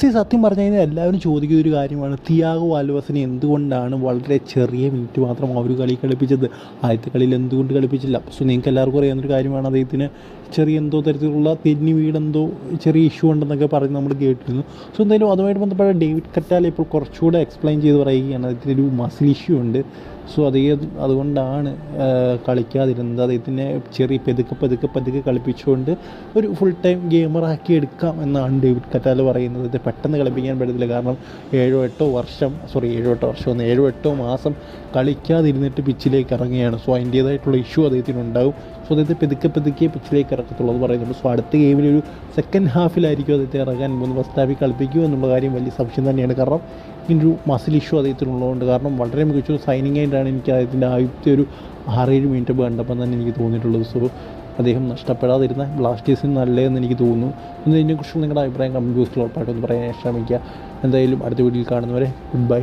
C സത്യം പറഞ്ഞു കഴിഞ്ഞാൽ എല്ലാവരും ചോദിക്കുന്ന ഒരു കാര്യമാണ്. തിയാഗോ ആൽവസിനെ എന്തുകൊണ്ടാണ് വളരെ ചെറിയ മിനിറ്റ് മാത്രം ഒരു കളി കളിപ്പിച്ചത്? ആദ്യത്തെ കളിയിൽ എന്തുകൊണ്ട് കളിപ്പിച്ചില്ല? സോ നിങ്ങൾക്ക് എല്ലാവർക്കും അറിയാവുന്നൊരു കാര്യമാണ് അദ്ദേഹത്തിന് ചെറിയ എന്തോ തരത്തിലുള്ള തെന്നി വീടെന്തോ ചെറിയ ഇഷ്യൂ ഉണ്ടെന്നൊക്കെ പറഞ്ഞ് നമ്മൾ കേട്ടിരുന്നു. സോ എന്തായാലും അതുമായിട്ട് ബന്ധപ്പെട്ട ഡേവിഡ് കറ്റാല ഇപ്പോൾ കുറച്ചുകൂടെ എക്സ്പ്ലെയിൻ ചെയ്ത് പറയുകയാണ്. ഒരു മസിൽ ഇഷ്യൂ ഉണ്ട്. സോ അതേ അതുകൊണ്ടാണ് കളിക്കാതിരുന്നത്. അദ്ദേഹത്തിനെ ചെറിയ പെതുക്കെ പെതുക്കെ പതുക്കെ കളിപ്പിച്ചുകൊണ്ട് ഒരു ഫുൾ ടൈം ഗെയിമറാക്കി എടുക്കാം എന്നാണ് ഡേവിഡ് കറ്റാൽ പറയുന്നത്. ഇത് പെട്ടെന്ന് കളിപ്പിക്കാൻ പറ്റത്തില്ല. കാരണം ഏഴോ എട്ടോ വർഷം സോറി ഏഴോ എട്ടോ വർഷം ഒന്ന് ഏഴോ എട്ടോ മാസം കളിക്കാതിരുന്നിട്ട് പിച്ചിലേക്ക് ഇറങ്ങുകയാണ്. സോ അതിന്റേതായിട്ടുള്ള ഇഷ്യൂ അദ്ദേഹത്തിന് ഉണ്ടാകും സോ അദ്ദേഹത്തെ പെതുക്കെ പെതുക്കെ പിച്ചിലേക്ക് ഇറക്കത്തുള്ളൂ. എന്ന് പറയുന്നുണ്ട്. സോ അടുത്ത ഗെയിമിൽ ഒരു സെക്കൻഡ് ഹാഫിലായിരിക്കും അദ്ദേഹത്തെ ഇറങ്ങാൻ മൂന്ന് ഫസ്റ്റ് ഹാഫിൽ കളിപ്പിക്കുക എന്നുള്ള കാര്യം വലിയ സംശയം തന്നെയാണ്. കാരണം ഇതിനൊരു മസിൽ ഇഷ്യൂ അദ്ദേഹത്തിനുള്ളതുകൊണ്ട് കാരണം വളരെ മികച്ചൊരു സൈനിങ് ആയിട്ടാണ് എനിക്ക് അദ്ദേഹത്തിന്റെ ആദ്യത്തെ ഒരു ആറേഴ് മിനിറ്റ് കണ്ടപ്പോൾ തന്നെ എനിക്ക് തോന്നിയിട്ടുള്ളത്. സോ അദ്ദേഹം നഷ്ടപ്പെടാതിരുന്ന ബ്ലാസ്റ്റേഴ്സിന് നല്ലതെന്ന് എനിക്ക് തോന്നുന്നു. എന്ന് ഇതിനെക്കുറിച്ചുള്ള നിങ്ങളുടെ അഭിപ്രായം കമന്റ് ബോക്സിൽ ഉറപ്പായിട്ടൊന്ന് പറയാൻ ശ്രമിക്കുക. എന്തായാലും അടുത്ത വീഡിയോയിൽ കാണുന്നവരെ ഗുഡ് ബൈ